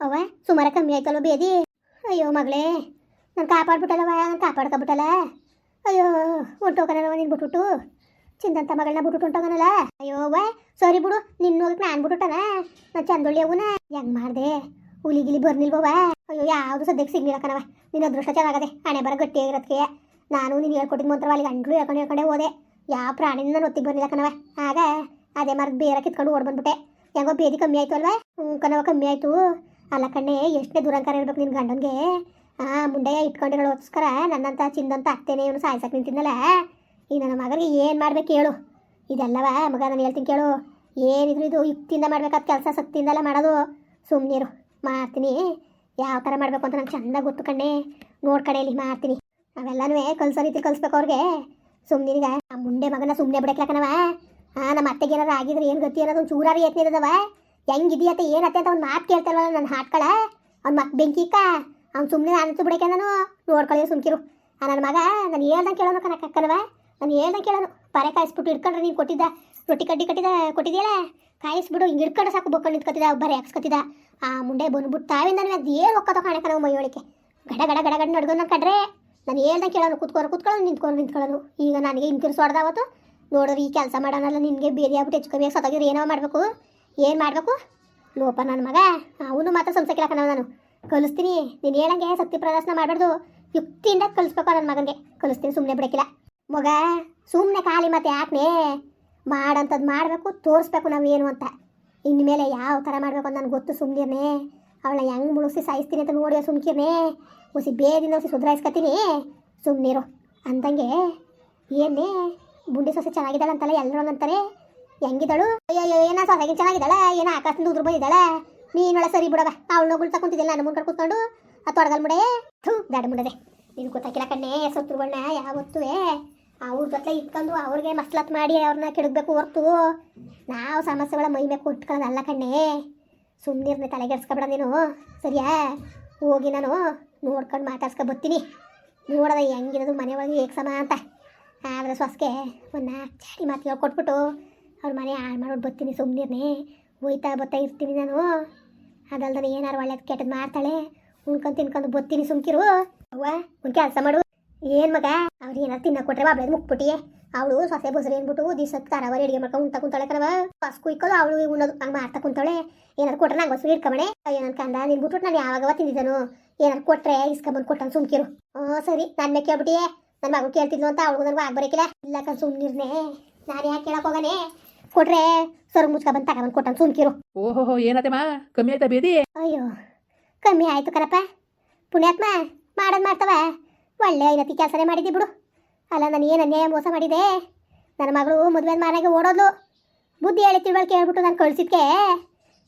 ಅವ್ವ ಸುಮಾರ ಕಮ್ಮಿ ಆಯ್ತಲ್ಲ ಬೇದಿ? ಅಯ್ಯೋ ಮಗಳೇ, ನಾನು ಕಾಪಾಡ್ಬಿಟ್ಟಲ್ಲವ ನಾನು ಕಾಪಾಡ್ಕೊಬಿಟ್ಟಲ್ಲ? ಅಯ್ಯೋ ಹೊಂಟೋಗನಲ್ವ ನೀನು ಬಿಟ್ಬಿಟ್ಟು ಚಿಂದಂತ ಮಗಳನ್ನ ಬಿಟ್ಬಿಟ್ಟು ಹೊಂಟೋಗನಲ್ಲ? ಅಯ್ಯೋ ಅವ್ವ ಸರಿ ಬಿಡು, ನಿನ್ನ ಹೋಗಕ್ಕೆ ನಾನು ಬಿಟ್ಬಿಟ್ಟನ ನಾನು ಚಂದೊಳ್ಳಿ ಅವನ ಹೆಂಗೆ ಮಾಡ್ದೆ? ಹುಲಿಗಿಲಿ ಬರ್ನಿಲ್ವವ ಅಯ್ಯೋ, ಯಾವುದು ಸದ್ಯಕ್ಕೆ ಸಿಗ್ಲಿಲ್ಲ ಕಣವ ನಿನ್ನ ಅದೃಷ್ಟ ಚೆನ್ನಾಗದೆ, ಹಣೆ ಬರ ಗಟ್ಟಿಯಾಗಿರೋದಕ್ಕೆ ನಾನು ನೀನು ಹೇಳ್ಕೊಟ್ಟಿದ್ ಮಂತ್ರ ಅಲ್ಲಿ ಗಂಟ್ಲು ಹೇಳ್ಕೊಂಡು ಹೇಳ್ಕೊಂಡೆ ಹೋದೆ. ಯಾವ ಪ್ರಾಣಿನ ನಾನು ಒತ್ತಿಗೆ ಬರ್ಲಿಲ್ಲ ಕಣವ ಆಗ ಅದೇ ಮರದ ಬೇರೆ ಕಿತ್ಕೊಂಡು ಓಡ್ ಬಂದ್ಬಿಟ್ಟೆ. ಹೆಂಗೋ ಬೇದಿ ಕಮ್ಮಿ ಆಯ್ತು ಅಲ್ವಾ ಹ್ಞೂ ಕಮ್ಮಿ ಆಯ್ತು. ಅಲ್ಲ ಕಣ್ಣೆ ಎಷ್ಟೇ ದುರಂಕಾರ ಇರ್ಬೇಕು ನಿನ್ನ ಗಂಡನ್ಗೆ? ಆ ಮುಂಡೆ ಇಟ್ಕೊಂಡಿರೋಗೋಸ್ಕರ ನನ್ನಂತ ಚಿಂದಂತ ಅತ್ತೇನೆ ಇವನು ಸಾಯ್ಸಕ್ಕೆ ನಿಂತಿದ್ನಲ್ಲ? ಈ ನನ್ನ ಮಗನಿಗೆ ಏನು ಮಾಡ್ಬೇಕು ಹೇಳು ಇದೆಲ್ಲವ, ಮಗ ನಾನು ಹೇಳ್ತೀನಿ ಕೇಳು. ಏನಿದ್ರು ಇದು ಯುಕ್ತಿಯಿಂದ ಮಾಡ್ಬೇಕಾದ ಕೆಲಸ ಸತ್ತಿಂದಲ್ಲ ಮಾಡೋದು. ಸುಮ್ಮನಿರು ಮಾಡ್ತೀನಿ. ಯಾವ ಥರ ಮಾಡಬೇಕು ಅಂತ ನಂಗೆ ಚೆನ್ನಾಗಿ ಗೊತ್ತು ಕಣ್ಣೆ. ನೋಡ್ಕಡೆಯಲ್ಲಿ ಮಾಡ್ತೀನಿ. ಅವೆಲ್ಲನೂ ಕಲ್ಸೋ ರೀತಿ ಕಲಿಸ್ಬೇಕು ಅವ್ರಿಗೆ. ಸುಮ್ಮನಿಗ ಆ ಮುಂಡೆ ಮಗನ ಸುಮ್ಮನೆ ಬಿಡಕ್ಲಕ್ಕನವ ಹಾಂ ನಮ್ಮ ಅತ್ತೆಗೆ ಏನಾರು ಆಗಿದ್ರೆ ಏನು ಗತಿ ಅನ್ನೋದು ಚೂರಾರಿ ಏತ್ನಿರೋದವ ಹೆಂಗಿದೆಯತ್ತೆ ಏನತ್ತೆ ಅಂತ ಒಂದು ಮಾತು ಕೇಳ್ತಾರಲ್ಲ ನನ್ನ ಹಾಟ್ಕಳ ಅವ್ನ ಮತ್ತೆ ಬೆಂಕಿಕ್ಕ ಅವ್ನು ಸುಮ್ಮನೆ ಅನಿಸು ಬಿಡಕ್ಕೆ ನಾನು ನೋಡ್ಕೊಳ್ಳಿ ಸುಮ್ಕಿರು. ಆ ನನ್ನ ಮಗ, ನಾನು ಹೇಳ್ದಂಗೆ ಕೇಳೋನು ಕನಕ ಅಕ್ಕನವ ನಾನು ಹೇಳ್ದಂಗೆ ಕೇಳೋನು. ಪರೆ ಕಾಯಿಸ್ಬಿಟ್ಟು ಇಟ್ಕೊಂಡ್ರೆ ನೀನು ಕೊಟ್ಟಿದ್ದ ರೊಟ್ಟಿ ಕಡ್ಡಿ ಕಟ್ಟಿದ ಕೊಟ್ಟಿದ್ಯಾಳೆ ಕಾಯಿಸ್ಬಿಡು, ಹಿಂಗೆ ಇಟ್ಕೊಂಡು ಸಾಕು ಬೊಕ್ಕ ನಿಂತ್ಕೊತಿದ್ದ, ಬರೆ ಹಾಕ್ಸ್ಕೊತಿದ್ದ. ಆ ಮುಂಡೆ ಬಂದ್ಬಿಟ್ಟು ತಾವಿಂದ ಅದು ಏನು ಒಕ್ಕದ ಕಾಣಕ ಮೈ ಮೈಯೊಳಕ್ಕೆ ಗಡ ಗಡ ಗಡ ಗಡ ನಡ್ಕೊಂಡು ಕಡ್ರೆ ನಾನು ಹೇಳ್ದಂಗೆ ಕೇಳೋನು ಕೂತ್ಕೊಂಡು ಕೂತ್ಕೊಳ್ಳೋನು ನಿಂತ್ಕೊಂಡು ನಿಂತ್ಕೊಳ್ಳೋನು. ಈಗ ನನಗೆ ಹಿಂತಿರ್ಸೋಡ್ದ ಅವತ್ತು ನೋಡಿದ್ರೆ ಈ ಕೆಲಸ ಮಾಡೋಣಲ್ಲ ನಿನಗೆ ಬೇರೆ ಆಗ್ಬಿಟ್ಟು ಹೆಚ್ಚು ಕಮ್ಮಿ ಸತ್ತಾಗಿದ್ರೆ ಏನೋ ಮಾಡಬೇಕು? ಏನು ಮಾಡಬೇಕು? ಲೋಪ ನನ್ನ ಮಗ. ಅವನು ಮಾತ್ರ ಸಂಸಕ್ಕಿಲ್ಲ ನಾನು. ಕಲಿಸ್ತೀನಿ. ನೀನು ಹೇಳಂಗೆ ಶಕ್ತಿ ಪ್ರದರ್ಶನ ಮಾಡಬಾರ್ದು ಯುಕ್ತಿಯಿಂದ ಕಲಿಸ್ಬೇಕು ನನ್ನ ಮಗನಿಗೆ. ಕಲಿಸ್ತೀನಿ ಸುಮ್ಮನೆ ಬಿಡಕ್ಕಿಲ್ಲ. ಮಗ ಸುಮ್ಮನೆ ಖಾಲಿ ಮತ್ತೆ ಯಾಕೆ ಮಾಡಂಥದ್ದು ಮಾಡಬೇಕು, ತೋರಿಸ್ಬೇಕು ನಾವು ಏನು ಅಂತ. ಇನ್ಮೇಲೆ ಯಾವ ಥರ ಮಾಡಬೇಕು ಅಂತ ನನಗೆ ಗೊತ್ತು ಸುಮ್ಮನೆ ಅವಳ ಹೆಂಗೆ ಮುಳುಸಿ ಸಾಯಿಸ್ತೀನಿ ಅಂತ ನೋಡಿ ಸುಮ್ಕಿರ್ನೆ. ಹುಸಿ ಬೇದಿಂದ ಹುಸಿ ಸುಧಾರಿಸ್ಕೊತೀನಿ ಸುಮ್ಮನಿರು ಅಂದಂಗೆ ಏನೇ ಬುಂಡಿ ಸೊಸೆ ಚೆನ್ನಾಗಿದ್ದಾಳಂತಲ್ಲ ಎಲ್ಲರೂ ಅಂತಾರೆ ಹೆಂಗಿದ್ದಾಳು? ಅಯ್ಯೋ ಏನ ಏನೋ ಚೆನ್ನಾಗಿದ್ದಾಳೆ ಏನೋ ಆಕಾಶದಿಂದ ಉದುರು ಬಂದಿದ್ದಾಳ? ನೀನೊಳ ಸರಿ ಬಿಡವ ಅವಳು ನೋಗುಳ್ ತಕೊಂತಿದ್ದಿಲ್ಲ ನಮ್ಮ ಮುಂದೆ ಕೂತ್ಕೊಂಡು. ಆ ತೊಡಗಲ್ ಮುಡೆ. ಥೂ ದಾಡ ಮುಡದೆ. ನೀನು ಗೊತ್ತಾಕಿಲ್ಲ ಕಣ್ಣೆ ಸತ್ರುಗಳನ್ನ ಯಾವತ್ತೂ ಅವ್ರ ಜೊತೆ ಇಟ್ಕೊಂಡು ಅವ್ರಿಗೆ ಮಸ್ಲತ್ ಮಾಡಿ ಅವ್ರನ್ನ ಕೆಡಗಬೇಕು ಹೊರ್ತು. ನಾವು ಸಮಸ್ಯೆಗಳ ಮೈ ಮೇಲೆ ಕೊಟ್ಕೊಳ್ಳೋದಲ್ಲ ಕಣ್ಣೆ. ಸುಮ್ಮನಿರ್ನೆ ತಲೆಗೆಡ್ಸ್ಕೊಬೇಡ ನೀನು. ಸರಿಯಾ? ಹೋಗಿ ನಾನು ನೋಡ್ಕೊಂಡು ಮಾತಾಡ್ಸ್ಕೊ ಬರ್ತೀನಿ ನೋಡೋದ ಹೆಂಗಿರೋದು ಮನೆ ಒಳಗೆ ಏಕ್ ಸಮ ಅಂತ. ಆದರೆ ಸ್ವಸ್ಗೆ ಒಂದು ಚಾಡಿ ಮಾತು ಹೇಳ್ಕೊಟ್ಬಿಟ್ಟು ಅವ್ರ ಮನೆ ಹಾಳು ಮಾಡ್ಬಿಟ್ಟು ಬರ್ತೀನಿ ಸುಮ್ಮನೆ ಹೋಯ್ತಾ ಬರ್ತಾ ಇರ್ತೀನಿ ನಾನು. ಅದಲ್ದನೆ ಏನಾರು ಒಳ್ಳೇದು ಕೆಟ್ಟದ್ದು ಮಾಡ್ತಾಳೆ. ಉಣ್ಕೊಂಡು ತಿನ್ಕೊಂಡು ಬರ್ತೀನಿ ಸುಮ್ಕಿರು. ಅವ್ವ, ಒಂದು ಕೆಲಸ ಮಾಡು. ಏನು ಮಗ? ಅವ್ರು ಏನಾರು ತಿನ್ನ ಕೊಟ್ರೆ ಬಾಬ್ಳದ್ ಮುಕ್ಬಿಟ್ಟಿಯೇ. ಅವಳು ಸೊಸೆ ಬಸರಿ ಅಂದ್ಬಿಟ್ಟು ದಿವಸಕ್ಕೆ ತರವರಿ ಅಡುಗೆ ಮಾಡ್ಕೊಂಡು ಉಂಟ ಕುಂತಾಳೆ ಕಣವ ಬಸ್ ಕುಯ್ಕೊಳ್ಳೋ ಅವಳು ಉಣ್ಣೋದು, ಹಂಗೆ ಮಾಡ್ತಾ ಕುಂತಾಳೆ. ಏನಾರು ಕೊಟ್ರೆ ನಂಗೆ ಬಸ್ರು ಇಟ್ಕೊಂಬಣೆ ಅಯ್ಯೋ ನನ್ನ ಕಂದ, ನಿನ್ ಬಿಟ್ಬಿಟ್ಟು ನಾನು ಯಾವಾಗವ ತಿಂದಿದ್ದನು. ಏನಾರು ಕೊಟ್ರೆ ಇಸ್ಕೊಂಬಂದು ಕೊಟ್ಟಂಗೆ ಸುಮ್ಕಿರು. ಹ್ಞೂ, ಸರಿ ನನ್ನ ಮೇಲೆ ನನ್ನ ಮಗು ಕೇಳ್ತಿದ್ಲು ಅಂತ ಅವಳಿಗೂ ನನಗೂ ಆಗ್ಬರಕಿಲ್ಲ ಇಲ್ಲ ಕಣ್ ಸುಮ್ಮನಿರ್ನೆ ನಾನು ಯಾಕೆ ಕೇಳಕ್ಕೆ ಹೋಗನೆ? ಕೊಟ್ರೆ ಸೊರಗ್ ಮುಚ್ಕೊಬಂದು ತಗೊಂಬಂದು ಕೊಟ್ಟನ್ ಸುಮ್ಕಿರು. ಓಹೋ ಏನತ್ತಮ್ಮ ಕಮ್ಮಿ ಆಯ್ತಾ ಬೇದಿ? ಅಯ್ಯೋ ಕಮ್ಮಿ ಆಯ್ತು ಕರಪ್ಪ ಪುಣ್ಯಾತ್ಮ ಮಾಡೋದು ಮಾಡ್ತವ. ಒಳ್ಳೆ ಐನತಿ ಕೆಲಸನೇ ಮಾಡಿದ್ದಿ ಬಿಡು. ಅಲ್ಲ ನಾನು ಏನು ಅನ್ಯಾಯ ಮೋಸ ಮಾಡಿದೆ? ನನ್ನ ಮಗಳು ಮದುವೆ ಮಾರಾಗೆ ಓಡೋದು ಬುದ್ಧಿ ಹೇಳಿ ತಿಳುವಳಿಕೆ ಹೇಳ್ಬಿಟ್ಟು ನಾನು ಕಳಿಸಿದ್ಕೆ.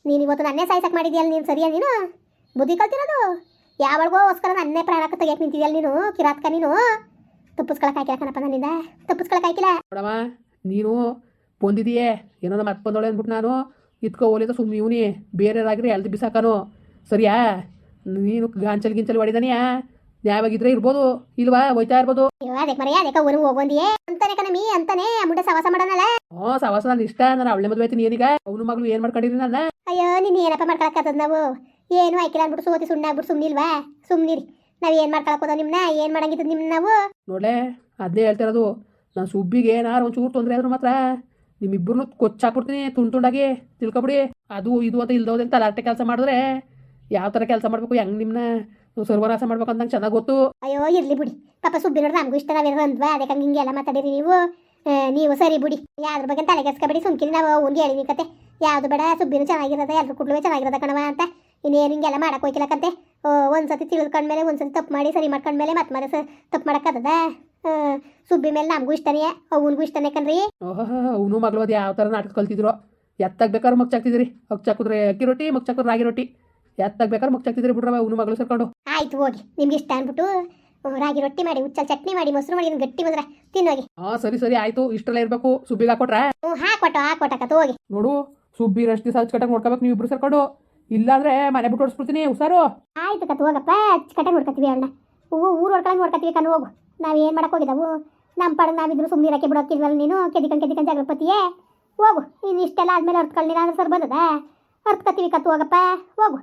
ನೀನು ಇವತ್ತು ನನ್ನೇ ಸಾಯ್ಸಕ್ಕೆ ಮಾಡಿದ್ಯಲ್ಲ ನೀನು ಸರಿಯಾ ನೀನು? ಬುದ್ಧಿ ಕಲ್ತಿರೋದು? ಹೊಸ್ಕರ ನನ್ನೇ ಪ್ರಾಣಕ್ಕೆ ತೆಗಿಯಕ್ಕೆ ನಿಂತಿದ್ಯಲ್ಲ ನೀನು ಕಿರಾತ್ಕ ನೀನು? ತಪ್ಪಿಸ್ಕೊಳಕ್ಕೆ ಹಾಕಿಲ್ಲ ಕಣಪ್ಪ ನನ್ನಿಂದ. ತಪ್ಪಿಸ್ಕೊಳಕ್ಕೆ ಹಾಕಿಲ್ಲ. ನೋಡಮ್ಮ ನೀನು ಬಂದಿದೀಯೇ? ಏನೋ ಮತ್ತೆ ಬಂದೊಳೆ ಅಂದ್ಬಿಟ್ಟು ನಾನು. ಇತ್ಕೋ ಹೋಲಿದ ಸುಮ್ಮನೆ ಇವನಿ. ಬೇರೆಯವರಾಗಿದ್ರೆ ಎಲ್ದು ಬಿಸಾಕನು. ಸರಿಯಾ? ನೀನು ಗಾಂಚಲ್ ಗಿಂಚಲ್ ಹೊಡಿದಾನಿಯಾ? ನ್ಯಾಯವಾಗಿದ್ರೆ ಇರ್ಬೋದು. ಇಲ್ವಾ? ಹೋಯ್ತಾ ಇರ್ಬೋದು. ಹ್ಞೂ ಸವಾಸ ನಾನು ಇಷ್ಟ. ನಾನು ಅವಳೆ ಮದುವೆ ಆಯ್ತೀನಿ ಏನೀಗ? ಅವನು ಮಗಳು ಏನು ಮಾಡ್ಕೊಂಡಿರಿ ನನ್ನ? ಅಯ್ಯೋ ನೀನು ಏನಪ್ಪ ಮಾಡ್ಕೊಳಕ್ಕತ್ತದ ನಾವು? ಏನು ಐಕಿಲ್ಲ ಅಂದ್ಬಿಟ್ಟು ಸೋತಿ ಸುಣ್ಣಾಗ್ಬಿಟ್ಟು ಸುಮ್ಮನಿಲ್ವಾ ಸುಮ್ಮನಿರಿ ನಾವು ಏನು ಮಾಡ್ಕೊಳಕ್ ಹೋದ ನಿಮ್ಮನ್ನ ಏನು ಮಾಡಂಗಿದ್ದು ನಿಮ್ಮ ನಾವು? ನೋಡ್ಲೆ ಅದೇ ಹೇಳ್ತಿರೋದು ನಾನು ಸುಬ್ಬಿಗೆ ಏನಾರು ಒಂಚೂರು ತೊಂದರೆ ಆದ್ರೂ ಮಾತ್ರ. ನಿಮ್ಮಿಬ್ಬರನ್ನು ಕೊಚ್ಚಾಕ್ಬಿಡ್ತೀನಿ ತುಂಡು ತುಂಡಾಗಿ ತಿಳ್ಕೊಬಿಡಿ. ಅದು ಇದು ಅಂತ ಇಲ್ದೋದೆ ತಲಾಟೆ ಕೆಲಸ ಮಾಡಿದ್ರೆ ಯಾವ ಥರ ಕೆಲಸ ಮಾಡಬೇಕು, ಹೆಂಗ್ ನಿಮ್ಮನ್ನ ಸರ್ವನಾಶ ಮಾಡ್ಬೇಕು ಅಂತ ನಂಗೆ ಚೆನ್ನಾಗಿ ಗೊತ್ತು. ಅಯ್ಯೋ, ಇರ್ಲಿ ಬಿಡಿ. ಪಾಪ ಸುಬ್ಬಿ ನೋಡ್ರಿ ನಮಗೂ ಇಷ್ಟ ನಾವೇನೋ ಅಂದ್ವಾ ಅದಕ್ಕೆ ಹಂಗೆ ಹಿಂಗೆಲ್ಲ ಮಾತಾಡಿರಿ ನೀವು. ನೀವು ಸರಿ ಬಿಡಿ. ಯಾವ್ದ್ರ ಬಗ್ಗೆ ತಲೆ ಕೆಸ್ಕೊಬೇಡಿ ಸುಮ್ಕಿನ ನಾವು ಅವ್ನಿಗೆ ಹೇಳಿ ಕತೆ. ಯಾವ್ದು ಬೇಡ ಸುಬ್ಬಿನೂ ಚೆನ್ನಾಗಿರೋದ, ಎಲ್ರು ಕುಟ್ಲು ಚೆನ್ನಾಗಿರೋದ ಕಣವ ಅಂತ. ಇನ್ನೇನು ಹಿಂಗೆಲ್ಲ ಮಾಡಕ್ ಹೋಯ್ಕಿಲ್ಲಕಂತೆ ಒಂದ್ಸತಿ ತಿಳ್ಕೊಂಡ್ಮೇಲೆ, ಒಂದ್ಸತಿ ತಪ್ಪು ಮಾಡಿ, ಸರಿ ಮಾಡ್ಕೊಂಡ್ಮೇಲೆ ಮತ್ತೆ ಮತ್ತೆ ತಪ್ಪು ಮಾಡಕ್ಕದ ಸುಬ್ಬಿ ಮೇಲೆ ನಮಗೂ ಇಷ್ಟನೇ ಅವನಿಗೂ ಇಷ್ಟನೇ ಕಣ್ರಿ. ಅವನು ಮಗಳು ಅದು ಯಾವ ಥರ ನಾಟಕ ಕಲ್ತಿದ್ರು? ಎತ್ತಾಗ ಬೇಕಾದ್ರೆ ಮಗ್ಚಾಕ್ತಿದ್ರಿ ಮಗ್ಚಾಕಿದ್ರೆ ಅಕ್ಕಿ ರೊಟ್ಟಿ ಮಗ್ಚಾಕಿದ್ರೆ ರಾಗಿ ರೊಟ್ಟಿ. ಎತ್ತಾಗ ಬೇಕಾದ್ರೆ ಮಗ್ಚಾಕ್ತಿದ್ರಿ ಬಿಡ್ರವ ಅವನು ಮಗಳು ಸೇರ್ಕೊಂಡು. ಆಯ್ತು ಹೋಗಿ. ನಿಮ್ಗೆ ಇಷ್ಟ ಅಂದ್ಬಿಟ್ಟು ರಾಗಿ ರೊಟ್ಟಿ ಮಾಡಿ ಉಚ್ಚಲ್ ಚಟ್ನಿ ಮಾಡಿ ಮೊಸರು ಮಾಡಿ ಗಟ್ಟಿ ಬಂದ್ರೆ ತಿನ್ನೋಗಿ. ಹಾ ಸರಿ ಸರಿ ಆಯ್ತು. ಇಷ್ಟೆಲ್ಲ ಇರಬೇಕು. ಸುಬ್ಬಿಗೆ ಹಾಕೊಟ್ರ? ಹ್ಞೂ ಹಾಕೊಟ್ಟು ಹಾಕೊಟ್ಟಕತ್ತು ಹೋಗಿ ನೋಡು ಸುಬ್ಬಿ ರಷ್ಟಿ ದಿವಸ ಹಚ್ಕಟ್ಟಾಗ ನೋಡ್ಕೋಬೇಕು ನೀವು ಇಬ್ರು ಸೇರ್ಕೊಂಡು. ಇಲ್ಲಾಂದ್ರೆ ಮನೆ ಬಿಟ್ಟು ಓಡಿಸ್ಬಿಡ್ತೀನಿ ಹುಷಾರು. ಆಯ್ತು ಕತ್ ಹೋಗಪ್ಪ ಅಚ್ಚುಕಟ್ಟಾಗಿ ನೋಡ್ಕೊತೀವಿ ಅಣ್ಣ. ಊರು ಹೊಡ್ಕೊಂಡು ನೋಡ್ಕೊತೀವಿ ಕಣ್ಣು ಹೋಗು. ನಾವು ಏನು ಮಾಡಕ್ಕೆ ಹೋಗಿದ್ದಾವು ನಮ್ಮ ಪಡ ನಾವಿದ್ರು ಸುಮ್ಮನೆ ಇರಕ್ಕೆ ಬಿಡೋಕ್ಕಿಲ್ವಲ್ಲ ನೀನು? ಕೆದಿಕಂಡ್ ಕೆದಿಕಂಡ್ ಜಾಗೃಪತಿಯೇ? ಹೋಗು ಇನ್ನು ಇಷ್ಟೆಲ್ಲ ಆದಮೇಲೆ ಅರ್ತ್ಕೊಳ್ಳಿಲ್ಲ ಅಂದ್ರೆ ಸರ್ ಬಂದದ? ಅರ್ತ್ಕತ್ತೀವಿ ಕತ್ತು ಹೋಗಪ್ಪ. ಹೋಗು.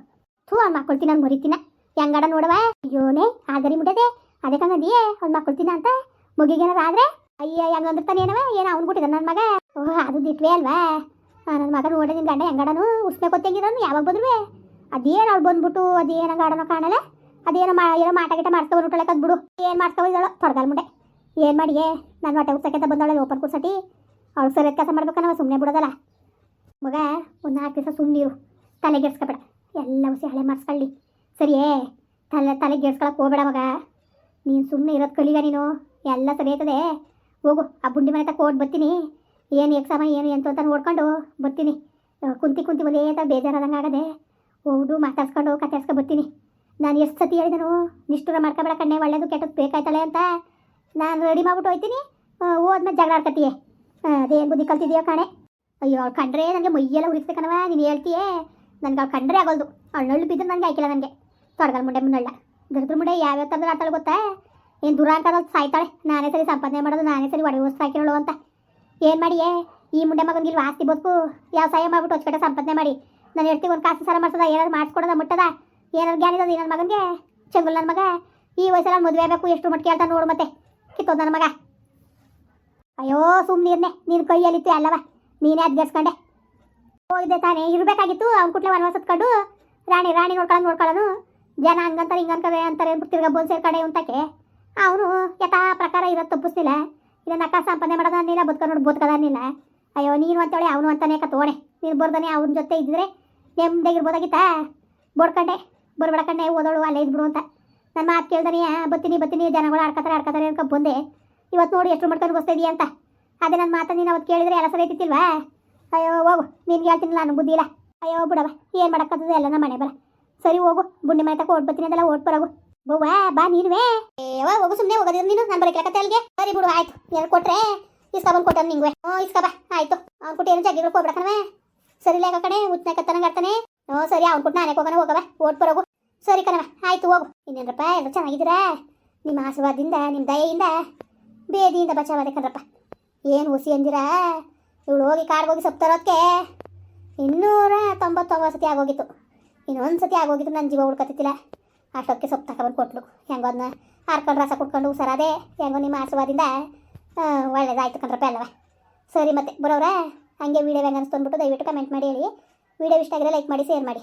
ಥೂ, ಅವ್ನು ಮಾಡ್ಕೊಳ್ತೀನಿ ನಾನು ಮುರಿತೀನ. ಹೆಂಗಡ ನೋಡವ ಅಯ್ಯೋನೇ ಆಗರಿ ಮುಟ್ಟದೆ. ಅದೇ ಕಂಗಂದಿಯೇ ಅವ್ನು ಮಕ್ಕಳ್ತೀನ ಅಂತ. ಮುಗಿಗೇನಾರ ಆದ್ರೆ? ಅಯ್ಯ, ಹೆಂಗ ತಾನೇ ಏನವ? ಏನು ಅವ್ನು ಕೊಟ್ಟಿದ್ದ ನನ್ನ ಮಗ? ಓಹ್ ಅದು ದಿಟ್ವೇ ಅಲ್ವಾ? ನನ್ನ ಮಗ ನೋಡಿದ ನಿನ್ನ ಗಂಡ ಹೆಂಗಡನು? ಉಸ್ಮೆ ಕೊತ್ತಂಗಿರೋನು ಯಾವಾಗ ಬಂದ್ರು ಅದೇನು ಅವ್ಳು ಬಂದ್ಬಿಟ್ಟು ಅದೇನು ಗಾಡನೋ ಕಾಣಲ್ಲ? ಅದೇನೋ ಮಾ ಏನೋ ಮಾಟ ಗಿಟ ಮಾಡ್ಸ್ಕೊ ಬಿಟ್ಟಳೆ ಬಿಡು. ಏನು ಮಾಡ್ಸ್ಕೊ ಇದ್ದಾಳೋ? ತೊಡಗಲ್ ಮುಂಡೆ ಏನು ಮಾಡಿಯೇ? ನಾನು ಹೊಟ್ಟೆ ಉತ್ಸಕ್ಕಿಂತ ಬಂದಾಳೆ ಓಪನ್ ಕುರ್ಸಟಿ ಅವ್ಳು ಸರಿ ಕೆಲಸ ಮಾಡ್ಬೇಕನ್ನವ ಸುಮ್ಮನೆ ಬಿಡೋದಲ್ಲ. ಮಗ, ಒಂದು ನಾಲ್ಕು ದಿವಸ ಸುಮ್ಮನಿರು ತಲೆಗೆಡ್ಸ್ಕೊಬೇಡ ಎಲ್ಲ ಹುಸಿ ಹಳೆ ಮಾಡಿಸ್ಕೊಳ್ಳಿ. ಸರಿಯೇ? ತಲೆ ತಲೆಗೆಡ್ಸ್ಕೊಳಕ್ಕೆ ಹೋಗ್ಬೇಡ ಮಗ. ನೀನು ಸುಮ್ಮನೆ ಇರೋದು ಕಲಿಗ ನೀನು. ಎಲ್ಲ ಸರಿ ಆಯ್ತದೆ. ಹೋಗು, ಆ ಬುಂಡಿ ಮನೆ ತಕ್ಕ ಹೋಗಿ ಬರ್ತೀನಿ. ಏನು ಎಕ್ಸಾಮ ಏನು ಎಂತ ಅಂತ ನೋಡ್ಕೊಂಡು ಬರ್ತೀನಿ. ಕುಂತಿ ಕುಂತಿ ಒಂದೇ ಬೇಜಾರಾದಂಗೆ ಆಗದೆ. ಹೋಗ್ದು ಮಾತಾಡ್ಸ್ಕೊಂಡು ಕತ್ತಾಡ್ಸ್ಕೊಂಡು ಬರ್ತೀನಿ. ನಾನು ಎಷ್ಟು ಸತಿ ಹೇಳಿದನು? ನಿಷ್ಠುರ ಮಾಡ್ಕೊಬೇಡ ಕಣ್ಣೆ, ಒಳ್ಳೇದು ಕೆಟ್ಟದ್ದು ಬೇಕಾಯ್ತಾಳೆ ಅಂತ. ನಾನು ರೆಡಿ ಮಾಡ್ಬಿಟ್ಟು ಹೋಯ್ತೀನಿ. ಹೋದ್ಮೇಲೆ ಜಗಳ ಆಡ್ಕತ್ತೀಯ. ಅದೇನು ಬುದ್ಧಿ ಕಲ್ತಿದೆಯೋ ಕಾಣೆ. ಅಯ್ಯೋ, ಅವ್ಳು ಕಂಡ್ರೆ ನನಗೆ ಮೈಯೆಲ್ಲ ಉರಿಸ್ಬೇಕನವ ನೀನು ಹೇಳ್ತೀಯೇ? ನನಗೆ ಅವ್ಳು ಕಂಡ್ರೆ ಆಗೋಲ್ದು. ಅವಳು ನಳ್ಳು ಬಿದ್ದರೆ ನನಗೆ ಆಯ್ಕಿಲ್ಲ ನನಗೆ ತೊಡಗಲ್ ಮುಂಡೆ ಮುನ್ನಳ್ಳ. ಗರ್ದ್ರ ಮುಂಡೆ ಯಾವ್ಯಾವ ತಂದ್ರೆ ಆಡ್ತಾಳೆ ಗೊತ್ತಾ? ಏನು ದೂರ ಅಂತ ಸಾಯ್ತಾಳೆ. ನಾನೇ ಸರಿ ಸಂಪಾದನೆ ಮಾಡೋದು, ನಾನೇ ಸರಿ ಒಡೆ ಹಾಕಿರೋಳು ಅಂತ. ಏನು ಮಾಡಿಯೇ? ಈ ಮುಂಡೆ ಮಗನಿಗೆ ಆಸ್ತಿ ಬದುಕು? ವ್ಯವಸಾಯ ಮಾಡ್ಬಿಟ್ಟು ಹೊಚ್ಕಡೆ ಸಂಪಾದನೆ ಮಾಡಿ. ನಾನು ಹೇಳ್ತೀವಿ ಒಂದು ಕಾಸು ಸರ ಮಾಡ್ಸೋದ? ಏನಾದ್ರು ಮಾಡಿಸ್ಕೊಡೋದ, ಮುಟ್ಟದ? ಏನಾರು ಜ್ಞಾನ ಇರೋದು ನನ್ನ ಮಗನಿಗೆ? ಚಂಗುಲ್ ನನ್ನ ಮಗ? ಈ ವಯಸ್ಸಲ್ಲಿ ಮದುವೆ ಆಗಬೇಕು, ಎಷ್ಟು ಮಟ್ಟ ಹೇಳ್ತಾನೆ ನೋಡು ಮತ್ತೆ. ಕಿತ್ತೋದು ನನ್ನ ಮಗ. ಅಯ್ಯೋ ಸುಮ್ಮನಿರ್ನೆ ನೀನು ಕೈಯಲ್ಲಿತ್ತು ಅಲ್ಲವ? ನೀನೇ ಅದ್ಗೆಸ್ಕೊಂಡೆ ಹೋಗಿದೆ ತಾನೇ. ಇರಬೇಕಾಗಿತ್ತು. ಅವ್ನು ಕುಟ್ಲೆ ವನವಾಸ ಹತ್ಕೊಂಡು ರಾಣಿ ರಾಣಿ ನೋಡ್ಕೊಳ್ಳೋದು ನೋಡ್ಕೊಳ್ಳೋನು. ಜನ ಹಂಗಂತಾರೆ ಹಿಂಗಂತಾರೆ ಅಂತಾರೆ ತಿರ್ಗ ಬೋಲ್ ಸೇರ್ಕಡೆ ಉಂಟಕ್ಕೆ ಅವನು ಯಥಾ ಪ್ರಕಾರ ಇರೋದು ತಪ್ಪಿಸ್ತಿಲ್ಲ ಇದನ್ನ ಅಕ್ಕ ಸಂಪಾದನೆ ನೋಡಿ ಬದುಕದನ್ನಿಲ್ಲ ಅಯ್ಯೋ, ನೀನು ಅಂತೇಳಿ ಅವನು ಅಂತಾನೆ ಕತ್ತೋಣೆ ನೀನು ಬರ್ದಾನೆ ಅವನ ಜೊತೆ ಇದ್ದಿದ್ರೆ ನೆಮ್ಮದಿಗಿರ್ಬೋದಾಗಿತ್ತಾ ಬೋಡ್ಕಂಡೆ. ಬರ್ಬೇಡ ಕಣ್ಣೆ, ಓದೋಳು, ಅಲ್ಲೇ ಇದ್ಬಿಡು ಅಂತ. ನನ್ನ ಮಾತು ಕೇಳ್ದಾನೆ, ಬತ್ತೀನಿ ಬತ್ತೀನಿ, ಜನಗಳು ಆಡ್ಕತಾರೆ ಆಡ್ಕತಾರೆ ಅನ್ಕೊ ಬಂದೆ. ಇವತ್ತು ನೋಡಿ ಎಷ್ಟು ಮಾಡ್ಕೊಂಡು ಬಸ್ತಿದೀಯ ಅಂತ. ಅದೇ ನನ್ನ ಮಾತನ್ನು ನೀನು ಅವತ್ತು ಕೇಳಿದ್ರೆ ಎಲ್ಲ ಸರಿ ಐತಿಲ್ವಾ ಅಯ್ಯೋ, ಹೋಗು ನಿನ್ಗೆ ಹೇಳ್ತೀನಿ ನಾನು, ಬುದ್ಧಿ ಇಲ್ಲ. ಅಯ್ಯೋ ಬಿಡವ ಏನು ಮಾಡಕ್ಕತ್ತದ ಎಲ್ಲ ನಮ್ಮ ಮನೆ ಬರ. ಸರಿ, ಹೋಗು, ಬುಂಡಿ ಮನೆ ತಕ ಓಟ್ ಬರ್ತೀನಿ ಅದೆಲ್ಲ ಓಟ್ ಬರೋಗು. ಬವ್ವಾ, ಬಾ ನೀನುವೇ. ಏವ ಹೋಗು ಸುಮ್ಮನೆ ಹೋಗೋದಿರ ನೀನು. ನಾನು ಬರಕ್ಕೆ ಅಲ್ಲಿಗೆ. ಸರಿ ಬಿಡು, ಆಯ್ತು. ಏನು ಕೊಟ್ರೆ? ಇಸ್ಕೊಬಂದು ಕೊಟ್ಟನು ನಿಂಗೆ ಹ್ಞೂ, ಇಸ್ಕ ಬಾ, ಆಯ್ತು. ಅವ್ನು ಕೊಟ್ಟು ಏನು ಜಗ್ಗಿಗಳು ಹೋಗ್ಬಿಡಕನವೇ ಸರಿ ಲೇಕ ಕಣೆ ಉಚ್ಚನಕತ್ತನ ಆಡ್ತಾನೆ. ಹ್ಞೂ, ಸರಿ, ಅವ್ನು ಕೊಟ್ಟು ನಾನೇ ಹೋಗೋಣ ಹೋಗವ ಓಟ್ ಬರೋಗು. ಸರಿ ಕಣವ ಆಯ್ತು ಹೋಗು. ಇನ್ನೇನಪ್ಪ ಎಲ್ಲ ಚೆನ್ನಾಗಿದ್ದೀರಾ? ನಿಮ್ಮ ಆಶೀರ್ವಾದದಿಂದ, ನಿಮ್ಮ ದಯೆಯಿಂದ, ಬೇದಿಯಿಂದ ಬಚಾವಾದೆ ಕಣ್ರಪ್ಪ ಏನು ಹುಸಿ ಅಂದಿರಾ? ಇವಳು ಹೋಗಿ ಕಾರ್ಗೆ ಹೋಗಿ ಸಪ್ತರೋದಕ್ಕೆ ಇನ್ನೂರ ತೊಂಬತ್ತೊಂಬತ್ತು ಸತಿ ಆಗೋಗಿತ್ತು. ಇನ್ನೊಂದು ಸತಿ ಆಗೋಗಿತ್ತು ನನ್ನ ಜೀವ ಹುಡ್ಕತಿತ್ತಿಲ್ಲ ಅಷ್ಟೊಕ್ಕೆ ಸೊಪ್ಪು ತಗೊಬಂದು ಕೊಟ್ಲು. ಹೆಂಗೋ ಅದನ್ನ ಹಾರ್ಕೊಂಡು ರಸ ಕುಡ್ಕೊಂಡು ಹುಷಾರಾದೆ ಹೆಂಗೋ ನಿಮ್ಮ ಆಶೀರ್ವಾದದಿಂದ ಒಳ್ಳೇದಾಯ್ತು ಕಣ್ರಪ್ಪ ಅಲ್ಲವ ಸರಿ ಮತ್ತೆ ಬರೋರ ಹಂಗೆ ವೀಡಿಯೋ ಹೆಂಗೆ ಅನಿಸ್ತು ಅಂದ್ಬಿಟ್ಟು ದಯವಿಟ್ಟು ಕಮೆಂಟ್ ಮಾಡಿ ಹೇಳಿ. ವೀಡಿಯೋ ಇಷ್ಟ ಆಗಿದ್ರೆ ಲೈಕ್ ಮಾಡಿ ಶೇರ್ ಮಾಡಿ.